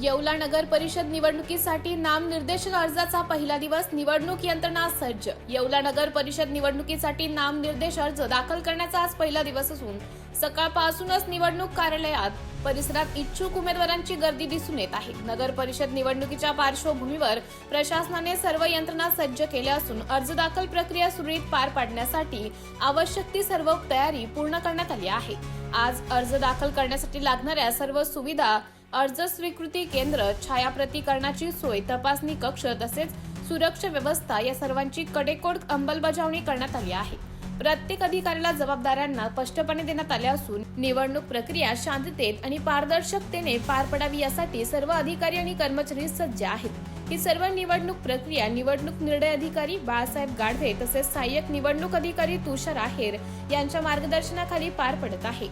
येवला नगर परिषद निवडणुकीसाठी नामनिर्देशन अर्जाचा पहिला दिवस निवडणूक यंत्रणा सज्ज. येवला नगर परिषद निवडणुकीसाठी नामनिर्देश अर्ज दाखल करण्याचा आज पहिला दिवस असून सकाळपासूनच निवडणूक कार्यालयात परिसरात इच्छुक उमेदवारांची गर्दी दिसून येत आहे. नगर परिषद निवडणुकीच्या पार्श्वभूमीवर प्रशासनाने सर्व यंत्रणा सज्ज केल्या असून अर्ज दाखल प्रक्रिया सुरळीत पार पाडण्यासाठी आवश्यक ती सर्व तयारी पूर्ण करण्यात आली आहे. आज अर्ज दाखल करण्यासाठी लागणाऱ्या सर्व सुविधा अर्ज स्वीकृती केंद्र छायाप्रतिकरणाची सोय तपासणी कक्ष तसेच सुरक्षा व्यवस्था या सर्वांची कडेकोड अंमलबजावणी करण्यात आली आहे. प्रत्येक अधिकाऱ्याला जबाबदाऱ्यांना स्पष्टपणे देण्यात आल्या असून निवडणूक प्रक्रिया शांततेत आणि पारदर्शकतेने पार पडावी यासाठी सर्व अधिकारी आणि कर्मचारी सज्ज आहेत. ही सर्व निवडणूक प्रक्रिया निवडणूक निर्णय अधिकारी बाळासाहेब गाढवे तसेच सहाय्यक निवडणूक अधिकारी तुषार आहेर यांच्या मार्गदर्शनाखाली पार पडत आहे.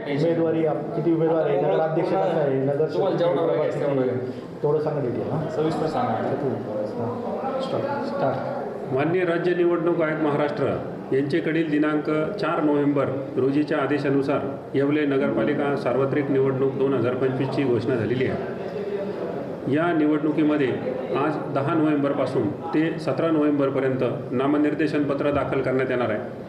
उमेदवारी आप- किती उमेदवार आहे? नगराध्यक्ष कसं आहे? नगर तुम्हाला जेवढं वेळ आहे, तेवढं वेळ. तेवढं सांगा डिटेल हां? सविस्तर सांगा. स्टार्ट स्टार्ट मान्य राज्य निवडणूक आयोग महाराष्ट्र यांचेकडील दिनांक चार नोव्हेंबर रोजीच्या आदेशानुसार येवले नगरपालिका सार्वत्रिक निवडणूक दोन हजार पंचवीसची घोषणा झालेली आहे. या निवडणुकीमध्ये आज दहा नोव्हेंबरपासून ते सतरा नोव्हेंबरपर्यंत नामनिर्देशन पत्र दाखल करण्यात येणार आहे.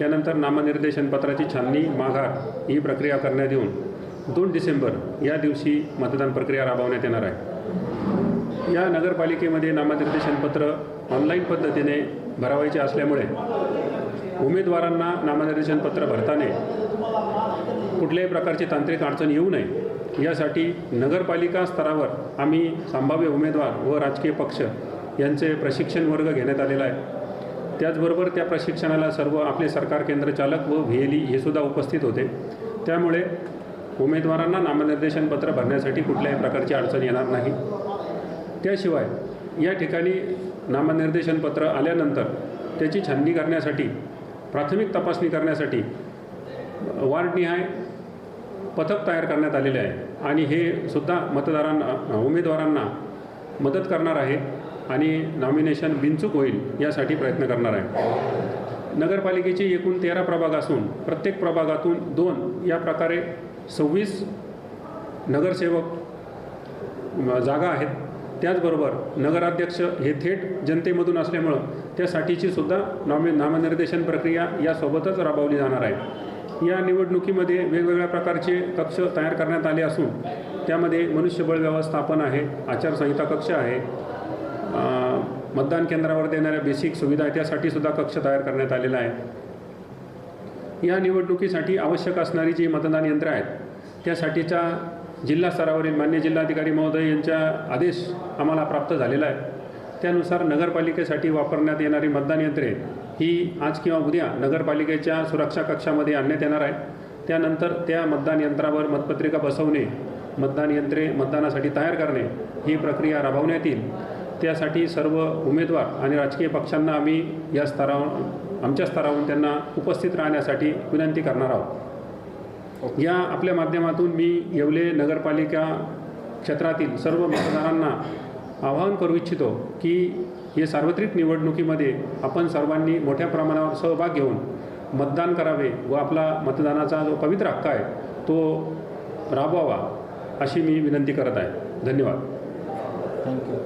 त्यानंतर नामनिर्देशन पत्राची छाननी माघार ही प्रक्रिया करण्यात येऊन दोन डिसेंबर या दिवशी मतदान प्रक्रिया राबवण्यात येणार आहे. या नगरपालिकेमध्ये नामनिर्देशन पत्र ऑनलाईन पद्धतीने भरावायचे असल्यामुळे उमेदवारांना नामनिर्देशन पत्र भरताना कुठल्याही प्रकारची तांत्रिक अडचण येऊ नये. यासाठी नगरपालिका स्तरावर आम्ही संभाव्य उमेदवार व राजकीय पक्ष यांचे प्रशिक्षण वर्ग घेण्यात आलेला आहे. त्याचबरोबर त्या प्रशिक्षणाला सर्व आपले सरकार केंद्र चालक व व्ही एल ई हे सुद्धा उपस्थित होते. त्यामुळे उमेदवारांना नामनिर्देशन पत्र भरण्यासाठी कुठल्याही प्रकारची अडचण येणार नाही. त्याशिवाय या ठिकाणी नामनिर्देशन पत्र आल्यानंतर त्याची छाननी करण्यासाठी प्राथमिक तपासणी करण्यासाठी वार्डनिहाय पथक तयार करण्यात आलेले आहे. आणि हे सुद्धा मतदारांना उमेदवारांना मदत करणार आहे. आणि नॉमिनेशन बिनचूक होईल यासाठी प्रयत्न करणार आहे. नगरपालिकेचे एकूण तेरा प्रभाग असून प्रत्येक प्रभागातून दोन या प्रकारे सव्वीस नगरसेवक जागा आहेत. त्याचबरोबर नगराध्यक्ष हे थेट जनतेमधून असल्यामुळं त्यासाठीची सुद्धा नॉमि नामनिर्देशन प्रक्रिया यासोबतच राबवली जाणार आहे. या निवडणुकीमध्ये वेगवेगळ्या प्रकारचे कक्ष तयार करण्यात आले असून त्यामध्ये मनुष्यबळ व्यवस्थापन आहे आचारसंहिता कक्ष आहे मतदान केंद्रावर देणाऱ्या बेसिक सुविधा त्यासाठी सुद्धा कक्ष तयार करण्यात आलेला आहे. या निवडणुकीसाठी आवश्यक असणारी जी मतदान यंत्र आहेत त्यासाठीच्या जिल्हा स्तरावरील मान्य जिल्हाधिकारी महोदय यांचा आदेश आम्हाला प्राप्त झालेला आहे. त्यानुसार नगरपालिकेसाठी वापरण्यात येणारी मतदान यंत्रे ही आज किंवा उद्या नगरपालिकेच्या सुरक्षा कक्षामध्ये आणण्यात येणार आहे त्यानंतर त्या मतदान यंत्रावर मतपत्रिका बसवणे मतदान यंत्रे मतदानासाठी तयार करणे ही प्रक्रिया राबवण्यात येईल. त्यासाठी सर्व उमेदवार आणि राजकीय पक्षांना आम्ही या स्तरावर आमच्या स्तरावरून त्यांना उपस्थित राहण्यासाठी विनंती करणार आहोत. या आपल्या माध्यमातून मी येवले नगरपालिका क्षेत्रातील सर्व मतदारांना आवाहन करू इच्छितो की हे सार्वत्रिक निवडणुकीमध्ये आपण सर्वांनी मोठ्या प्रमाणावर सहभाग घेऊन मतदान करावे व आपला मतदानाचा जो पवित्र हक्क आहे तो राबवावा अशी मी विनंती करत आहे. धन्यवाद. थँक्यू.